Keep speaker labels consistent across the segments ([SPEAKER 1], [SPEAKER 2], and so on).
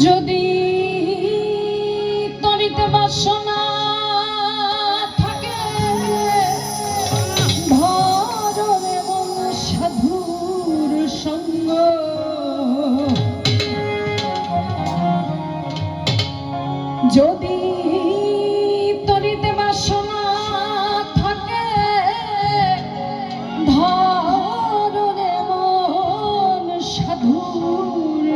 [SPEAKER 1] যদি তরিতে বাসনা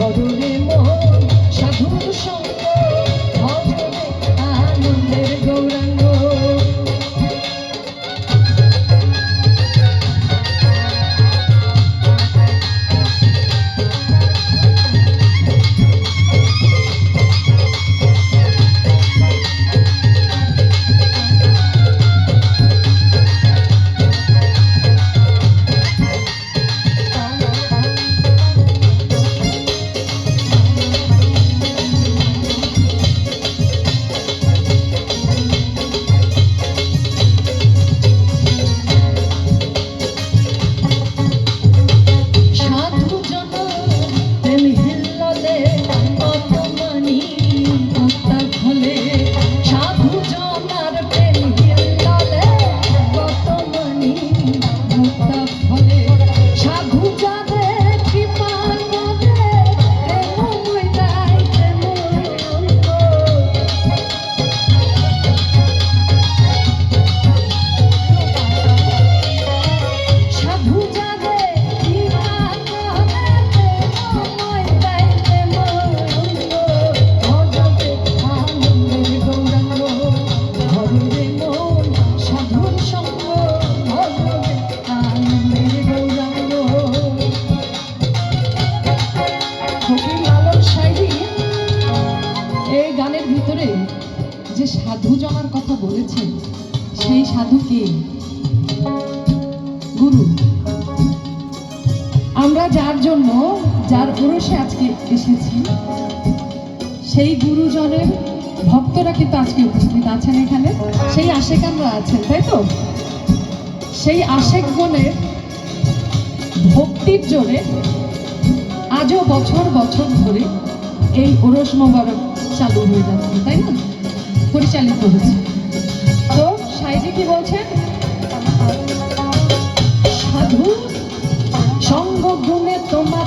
[SPEAKER 1] হরুরে মোহন সাধুর সঙ্গ সাধু কে গুরু, আমরা যার জন্য, যার আজকে এসেছি, সেই গুরুজনের ভক্তরা কিন্তু আজকে উপস্থিত আছেন এখানে। সেই আশেকানরা আছেন, তাই তো? সেই আশেক গণের ভক্তির জোরে আজও বছর বছর ধরে এই ওরস মোবারক চালু হয়ে যাচ্ছে, তাই না? পরিচালিত হচ্ছে। তো সাইজি কি বলছেন? সাধু সঙ্গ গুণে তোমার